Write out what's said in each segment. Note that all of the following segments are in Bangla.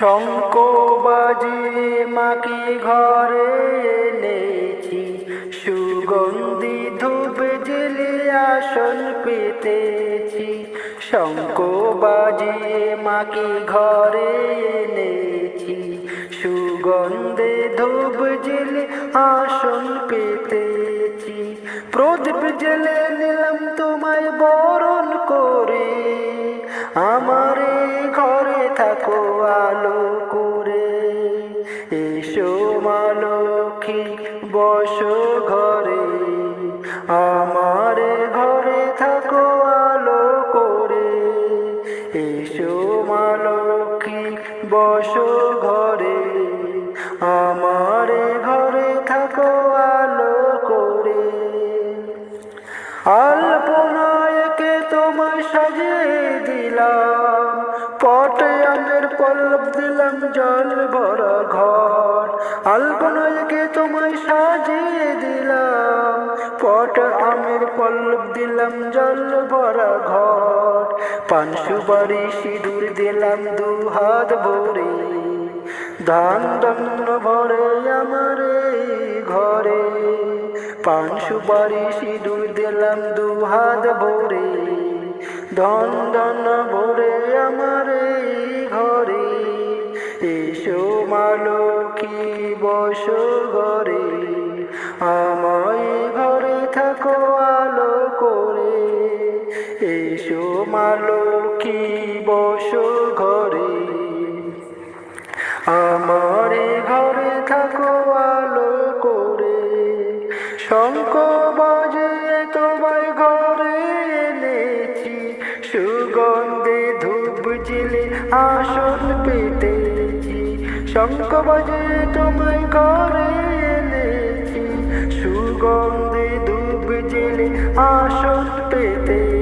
শঙ্খ বাজিয়ে মাকে ঘরে এনেছি। সুগন্ধি ধূপ জেলে আসন পেতেছি। শঙ্খ বাজিয়ে মাকে ঘরে এনেছি। সুগন্ধে ধূপ জেলে আসন পেতেছি। প্রদীপ জেলে নিলাম তোমায় বরণ করে। আমার ঘরে আমার ঘরে থাকো, আলো করে। এসো মালক্ষী বস ঘরে। আমার ঘরে থাকো, আলো করে। আলপনায়কে তোমায় সাজিয়ে দিলাম। পটে আমের পল্লব দিলাম, জল ভরা ঘর। আলপনায়কে তোমায় সাজিয়ে দিলাম। পট আমের পল্লব দিলাম জল ভরা ঘর পান সুপারি সিঁদুর দিলাম দু হাত ভরে। ধান দন্ন ভরে আমার ঘরে। পান সুপারি সিঁদুর দিলাম দু হাত ভরে। ধন ধন ভরে আমার ঘরে। এসো মালকি বসো ঘরে। মালকি বস ঘরে আমার ঘরে থাকো, আলো করে। শঙ্খ বাজে, তোমায় ঘরে এনেছি। সুগন্ধে ধূপ জেলে আসন পেতেছি। শঙ্খ বাজে, তোমায় ঘরে এনেছি। সুগন্ধে ধূপ জেলে আসন পেতেছি।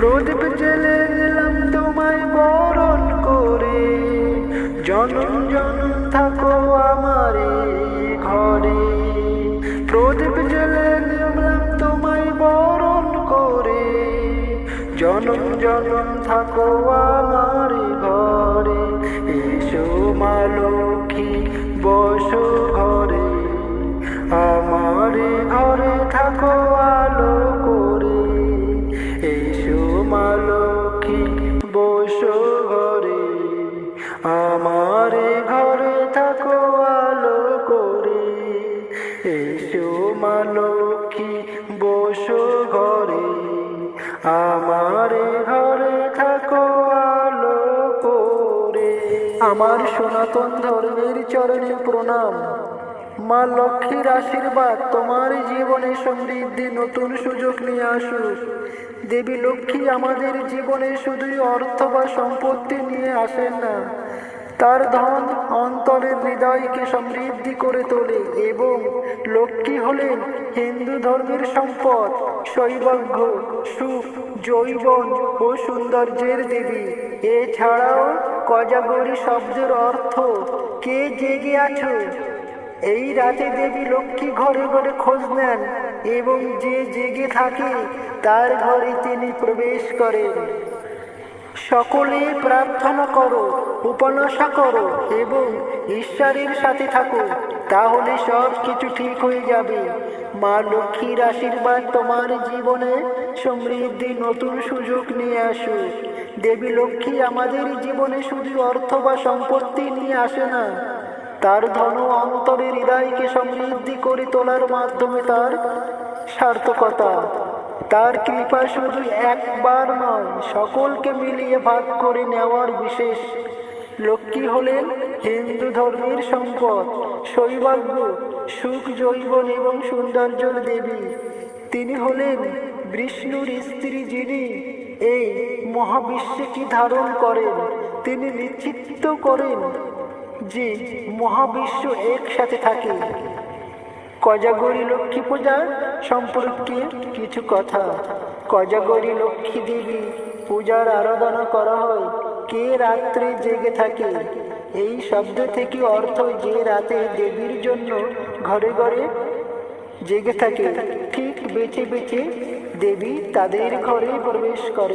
প্রদীপ জেলে নিলাম তোমায় বরণ করে। জনম জনম থাকো আমার ঘরে। প্রদীপ জেলে নিলাম তোমায় বরণ করে। জনম জনম থাকো আমার এই ঘরে থাকো, আলো করে। আমার সনাতন ধর্মের চরণে প্রণাম। মা লক্ষ্মীর আশীর্বাদ তোমার জীবনে সমৃদ্ধি, নতুন সুযোগ নিয়ে আসুক। দেবী লক্ষ্মী আমাদের জীবনে শুধুই অর্থ বা সম্পত্তি নিয়ে আসেন না, তার ধন অন্তরের হৃদয়কে সমৃদ্ধি করে তোলে এবং লক্ষ্মী হলেন হিন্দু ধর্মের সম্পদ শৈবজ্ঞ সুখ জৈবন ও সৌন্দর্যের দেবী। এছাড়াও কজাগরি শব্দের অর্থ, কে জেগে আছো? এই রাতে দেবী লক্ষ্মী ঘরে ঘরে খোঁজ নেন এবং যে জেগে থাকে, তার ঘরে তিনি প্রবেশ করেন। সকলে প্রার্থনা করো, উপাসনা করো এবং ঈশ্বরের সাথে থাকো, তাহলে সব কিছু ঠিক হয়ে যাবে। মা লক্ষ্মীর আশীর্বাদ তোমার জীবনে সমৃদ্ধি নতুন সুযোগ নিয়ে আসুক। দেবী লক্ষ্মী আমাদের জীবনে শুধু অর্থ বা সম্পত্তি নিয়ে আসে না, তার ধন অন্তরের হৃদয়কে সমৃদ্ধি করে তোলার মাধ্যমে তার সার্থকতা, তার কৃপা শুধু একবার নয়, সকলকে মিলিয়ে ভাগ করে নেওয়ার বিশেষ। লক্ষ্মী হলেন হিন্দু ধর্মের সম্পদ। সৌভাগ্য সুখ জৈবন এবং সৌন্দর্যের দেবী। তিনি হলেন বিষ্ণুর স্ত্রী যিনি এই মহাবিশ্বে কি ধারণ করেন, তিনি নিশ্চিত করেন যে মহাবিশ্ব একসাথে থাকে। কজাগরি লক্ষ্মী পূজা সম্পর্কে কিছু কথা। কজাগরি লক্ষ্মী দেবী পূজার আরাধনা করা হয় কে রাত্রে জেগে থাকে? এই শব্দ থেকে অর্থ যে রাতে দেবীর জন্য ঘরে ঘরে জেগে থাকে, ঠিক বেঁচে বেছে দেবী তাদের ঘরে প্রবেশ করে।